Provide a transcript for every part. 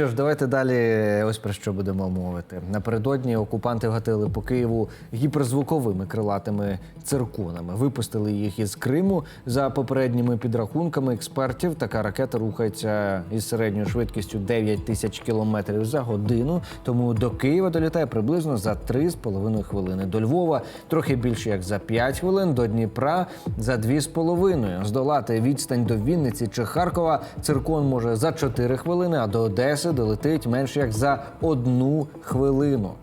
Що ж, давайте далі. Ось про що будемо мовити. Напередодні окупанти гатили по Києву гіперзвуковими крилатими цирконами. Випустили їх із Криму. За попередніми підрахунками експертів, така ракета рухається із середньою швидкістю 9 тисяч кілометрів за годину. Тому до Києва долітає приблизно за 3,5 хвилини. До Львова трохи більше як за 5 хвилин. До Дніпра за 2,5. Здолати відстань до Вінниці чи Харкова циркон може за 4 хвилини, а до Одеси долетить менш як за одну хвилину.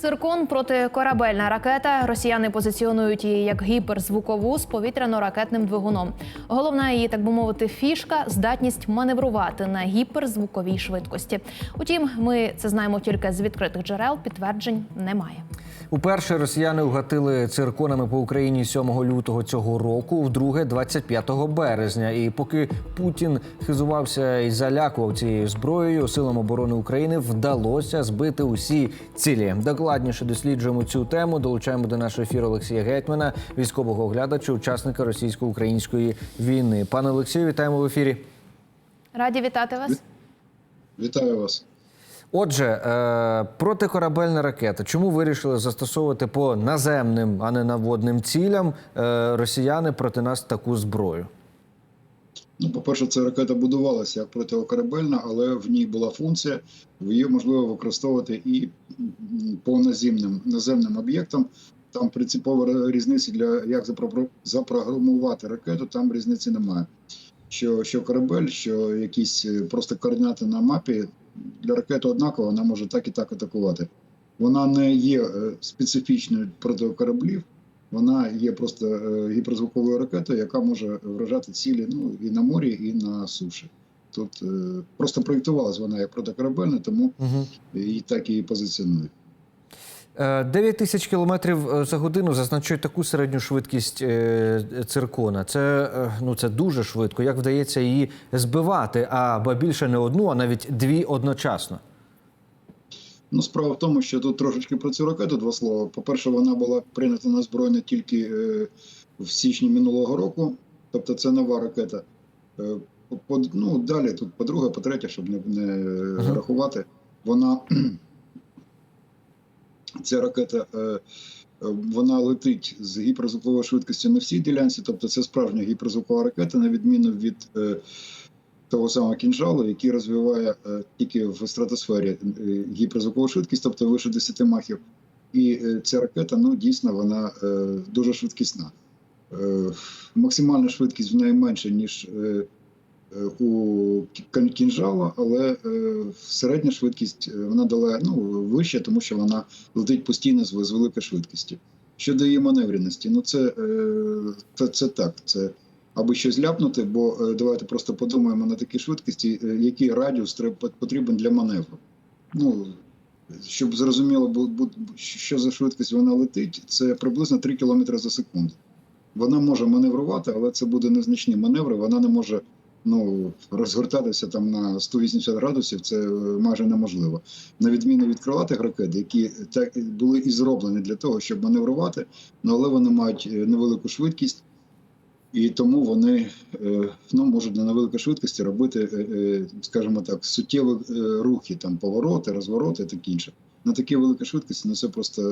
Циркон протикорабельна ракета. Росіяни позиціонують її як гіперзвукову з повітряно-ракетним двигуном. Головна її, так би мовити, фішка здатність маневрувати на гіперзвуковій швидкості. Утім, ми це знаємо тільки з відкритих джерел. Підтверджень немає. Уперше росіяни угатили цирконами по Україні 7 лютого цього року, вдруге 25 березня. І поки Путін хизувався і залякував цією зброєю, силам оборони України вдалося збити усі цілі. Докладніше досліджуємо цю тему. Долучаємо до нашого ефіру Олексія Гетьмана, військового оглядача, учасника російсько-української війни. Пане Олексію, вітаємо в ефірі. Раді вітати вас. Вітаю вас. Отже, е, протикорабельна ракета. Чому вирішили застосовувати по наземним, а не наводним цілям е, росіяни проти нас таку зброю? Ну, по-перше, ця ракета будувалася як протикорабельна, але в ній була функція, її можливо використовувати і по наземним наземним об'єктам. Там принципова різниця для як запрограмувати ракету, там різниці немає. Що, що корабель, що якісь е, просто координати на мапі для ракети однаково, вона може так і так атакувати. Вона не є е, специфічною проти кораблів, вона є просто е, гіперзвуковою ракетою, яка може вражати цілі ну, і на морі, і на суші. Тут е, просто проєктувалась вона як протикорабельна, тому Угу. і так її позиціонують. 9 тисяч кілометрів е, за годину зазначають таку середню швидкість е, циркона. Це, е, ну, це дуже швидко. Як вдається її збивати, а більше не одну, а навіть дві одночасно. Ну, справа в тому, що тут трошечки про цю ракету два слова. По-перше, вона була прийнята на збройне тільки е, в січні минулого року, тобто це нова ракета. Е, по, ну, далі тут по-друге, по-третє, щоб не, не Ага. рахувати, вона ця ракета. Е, е, вона летить з гіперзвуковою швидкістю на всій ділянці, тобто це справжня гіперзвукова ракета, на відміну від е, того самого кінжалу, який розвиває е, тільки в стратосфері е, гіперзвукову швидкість, тобто вище 10 махів. І е, ця ракета ну, дійсно вона дуже швидкісна. Максимальна швидкість в неї менша, ніж у кін- кінжала, але середня швидкість вона дала ну, вища, тому що вона летить постійно з, великої швидкості. Щодо її маневреності, ну це, це, це так. Це аби щось ляпнути, бо е, давайте просто подумаємо на такій швидкості, е, який радіус потрібен для маневру. Ну, щоб зрозуміло, що за швидкість вона летить, це приблизно 3 км за секунду. Вона може маневрувати, але це буде незначні маневри. Вона не може ну, розгортатися там на 180 градусів, це е, майже неможливо. На відміну від крилатих ракет, які так були і зроблені для того, щоб маневрувати, ну, але вони мають невелику швидкість. І тому вони е, ну, можуть на невеликій швидкості робити, е, е, скажімо так, суттєві рухи, там повороти, розвороти, таке інше. На такій великій швидкості ну це просто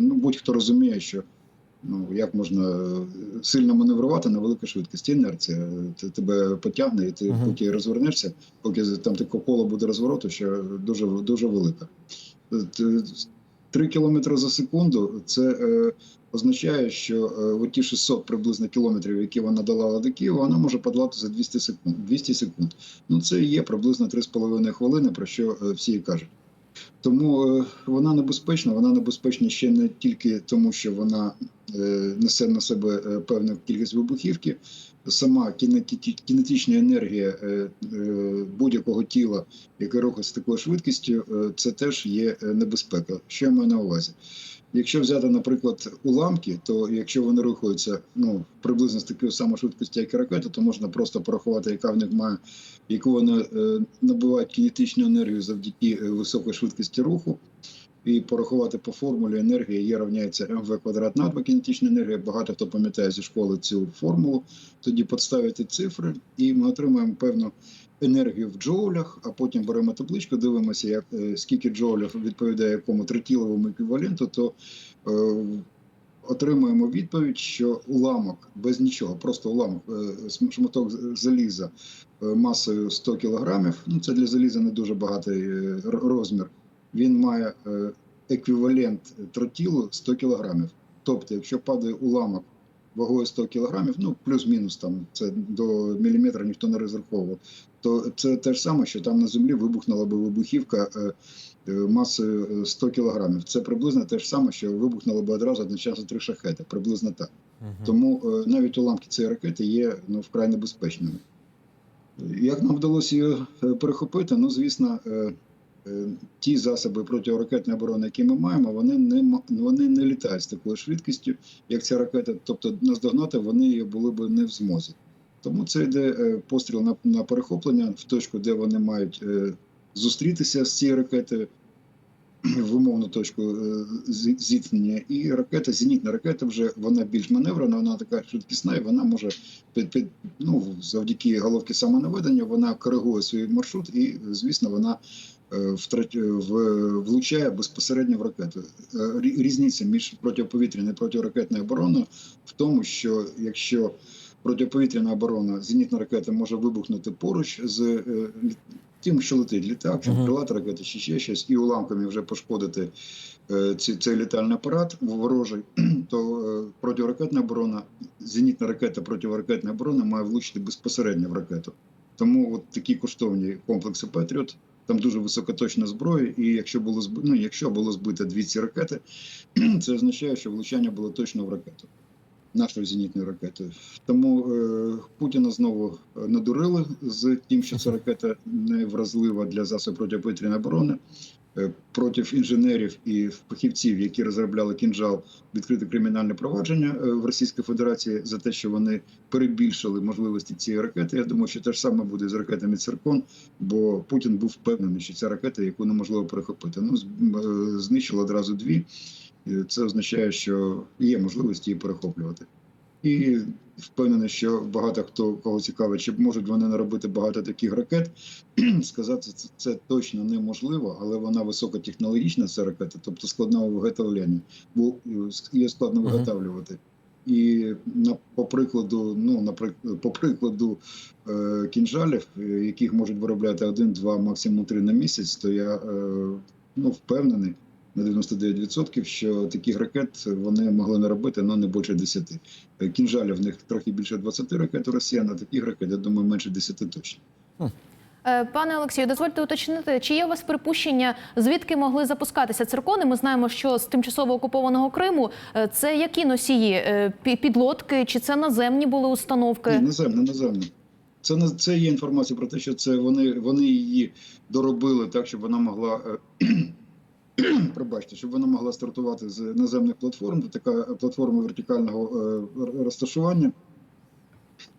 ну, будь-хто розуміє, що ну як можна сильно маневрувати на великій швидкості. Інерція те- тебе потягне, і ти Мгм. поки розвернешся, поки там таке коло буде розвороту, що дуже дуже велика. Три кілометри за секунду це е, означає, що е, ті 600 приблизно кілометрів, які вона долала до Києва, вона може подолати за 200 секунд. 200 секунд. Ну це є приблизно 3,5 хвилини, про що е, всі кажуть. Тому е, вона небезпечна. Вона небезпечна ще не тільки тому, що вона е, несе на себе е, певну кількість вибухівки. Сама кінетична енергія будь-якого тіла, яке рухається з такою швидкістю, це теж є небезпека. Що я маю на увазі? Якщо взяти, наприклад, уламки, то якщо вони рухаються ну, приблизно з такою самою швидкістю, як і ракета, то можна просто порахувати, яка в них має, яку вони е, набувають кінетичну енергію завдяки е, високій швидкості руху. І порахувати по формулі енергії є равняється МВ квадрат на 2 кінетична енергія. Багато хто пам'ятає зі школи цю формулу. Тоді підставити цифри, і ми отримаємо певну енергію в джоулях, а потім беремо табличку, дивимося, як е, скільки джоулів відповідає якому тритіловому еквіваленту, то е, отримуємо відповідь, що уламок без нічого, просто уламок, е, шматок заліза е, масою 100 кг, ну це для заліза не дуже багатий е, розмір. Він має е, еквівалент тротілу 100 кг. Тобто, якщо падає уламок вагою 100 кг, ну плюс-мінус там це до міліметра ніхто не розраховував, то це те ж саме, що там на землі вибухнула би вибухівка е, е, масою е, 100 кг. Це приблизно те ж саме, що вибухнуло би одразу одночасно три шахети, приблизно так. Тому е, навіть уламки цієї ракети є ну, вкрай небезпечними. Як нам вдалося її перехопити? Ну, звісно, ті засоби протиракетної оборони, які ми маємо, вони не, вони не літають з такою швидкістю, як ця ракета. Тобто наздогнати вони її були б не в змозі. Тому це йде е, постріл на, на перехоплення в точку, де вони мають е, зустрітися з цією ракетою в умовну точку е, зіткнення. І ракета, зенітна ракета, вже вона більш маневрена, вона така швидкісна, і вона може під, під ну завдяки головки самонаведення, вона коригує свій маршрут, і звісно, вона е, влучає безпосередньо в ракету. Е, Різниця між протиповітряною і протиракетною обороною в тому, що якщо протиповітряна оборона, зенітна ракета може вибухнути поруч з е, тим, що летить літак, чи Мгм. крилата ракета, чи ще щось, і уламками вже пошкодити е, цей літальний апарат ворожий, то е, протиракетна оборона, зенітна ракета протиракетна оборона має влучити безпосередньо в ракету. Тому от такі коштовні комплекси Петріот. Там дуже високоточна зброя, і якщо було зб... ну, якщо було збито дві ці ракети, це означає, що влучання було точно в ракету, нашою зенітною ракетою. Тому е, Путіна знову е, надурили з тим, що ця ракета не вразлива для засобів протиповітряної оборони. Е, Проти інженерів і фахівців, які розробляли кінжал, відкрите кримінальне провадження е, в Російській Федерації за те, що вони перебільшили можливості цієї ракети. Я думаю, що те ж саме буде з ракетами Циркон, бо Путін був впевнений, що ця ракета, яку неможливо перехопити. Ну е, знищили одразу дві. Це означає, що є можливість її перехоплювати. І впевнений, що багато хто кого цікавить, чи можуть вони наробити багато таких ракет. Сказати це, це точно неможливо, але вона високотехнологічна, ця ракета, тобто складна у виготовленні, бо е, її складно виготовлювати. І на по прикладу, ну наприклад, по прикладу е, кінжалів, е, яких можуть виробляти один, два, максимум три на місяць, то я е, ну впевнений на 99%, що таких ракет вони могли не робити, але не більше 10. Е, Кінжалів в них трохи більше 20 ракет у росіян, а таких ракет, я думаю, менше 10 точно. Е, Пане Олексію, дозвольте уточнити, чи є у вас припущення, звідки могли запускатися циркони? Ми знаємо, що з тимчасово окупованого Криму е, це які носії? Підлодки, чи це наземні були установки? Ні, наземне, наземне. Це це є інформація про те, що це вони, вони її доробили так, щоб вона могла. Е, Пробачте, щоб вона могла стартувати з наземних платформ. Це така платформа вертикального е, розташування.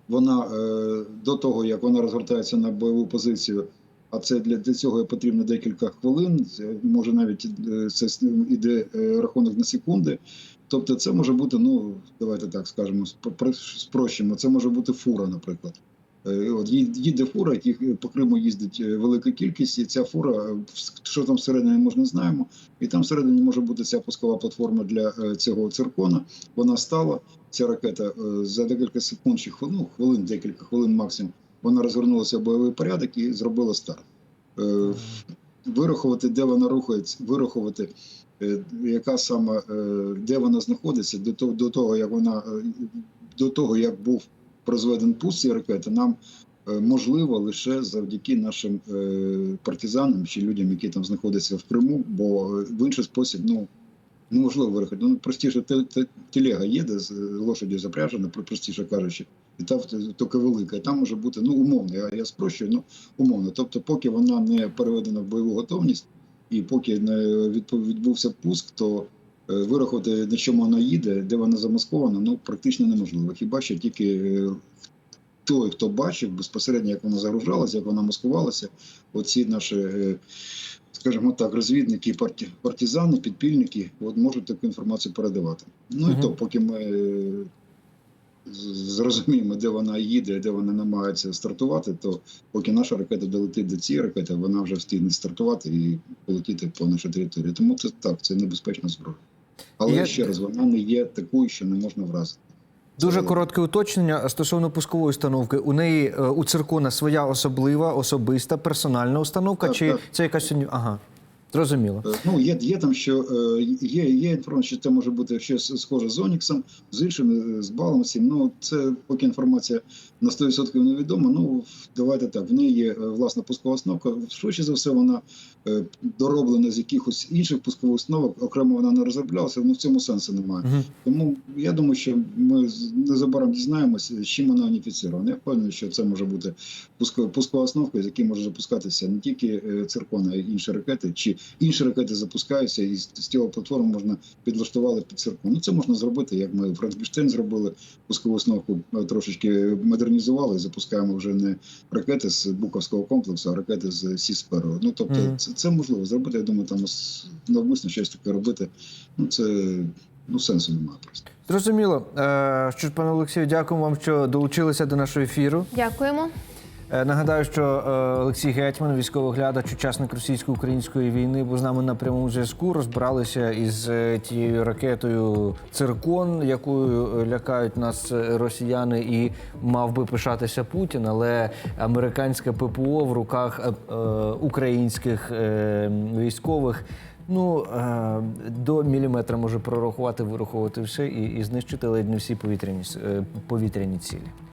Вона е, до того, як вона розгортається на бойову позицію, а це для, для цього потрібно декілька хвилин, може навіть е, це с- іде е, рахунок на секунди. Тобто, це може бути, ну давайте так скажемо, спро- про- спрощимо. Це може бути фура, наприклад. Е, От їде фура, яких по Криму їздить е, велика кількість, і ця фура, е, що там всередині ми ж не знаємо. І там всередині може бути ця пускова платформа для е, цього циркона. Вона стала. Ця ракета е, за декілька секунд чи хвилин, ну, хвилин, декілька хвилин максимум. Вона розвернулася в бойовий порядок і зробила старт. Е, Вирахувати, де вона рухається, вирахувати, е, яка саме е, де вона знаходиться, до того, як вона е, до того, як був прозведений пуск цієї ракети, нам е, можливо лише завдяки нашим е, партизанам чи людям, які там знаходяться в Криму, бо е, в інший спосіб, ну. Неможливо виїхати. Ну простіше те- те- телега їде з лошадю запряжена, про- простіше кажучи, і там тільки велика. І там може бути ну умовно. Я, я спрощую, ну умовно. Тобто, поки вона не переведена в бойову готовність, і поки не відбувся пуск, то вирахувати на чому вона їде, де вона замаскована, ну практично неможливо. Хіба що тільки е, той, хто бачив безпосередньо, як вона загружалася, як вона маскувалася, оці наші е, скажімо так, розвідники, парті, партизани, підпільники от можуть таку інформацію передавати. Ну і Мгм. то, поки ми е, зрозуміємо, де вона їде, де вона намагається стартувати, то поки наша ракета долетить до цієї ракети, вона вже встигне стартувати і полетіти по нашій території. Тому це так, це небезпечна зброя. Але Я- ще раз, вона не є такою, що не можна вразити. Дуже коротке уточнення стосовно пускової установки. У неї е, у циркона своя особлива, особиста, персональна установка, Так, чи так. це якась ага. Зрозуміло. Е, Ну, є, є там, що е, є, є інформація, що це може бути щось схоже з Оніксом, з іншими, е, з Балансом. Ну, це поки інформація на 100% невідома. Ну, давайте так, в неї є власна пускова установка. Швидше за все, вона дороблена з якихось інших пускових установок, окремо вона не розроблялася, ну в цьому сенсу немає. Угу. Тому я думаю, що ми незабаром дізнаємося, з чим вона уніфіцирована. Я впевнений, що це може бути пускова установка, з якої може запускатися не тільки е, циркон, а й інші ракети, чи інші ракети запускаються, і з цього платформи можна підлаштувати під циркон. Ну це можна зробити, як ми Франкенштейн зробили пускову установку е, трошечки модернізували. і Запускаємо вже не ракети з Буковського комплексу, а ракети з Сісперу. Ну тобто, Мгм. це, це можливо зробити. Я думаю, там навмисно щось таке робити. Ну це ну сенсу немає просто. Зрозуміло. Е, Що ж, пане Олексію, дякуємо вам, що долучилися до нашого ефіру. Дякуємо. Е, Нагадаю, що е, Олексій Гетьман, військовий глядач, учасник російсько-української війни, був з нами на прямому зв'язку. Розбиралися із е, тією ракетою Циркон, якою лякають нас росіяни, і мав би пишатися Путін, але американське ППО в руках українських військових. Ну до міліметра може прорахувати, вираховувати все і, і знищити ледь не всі повітряні повітряні цілі.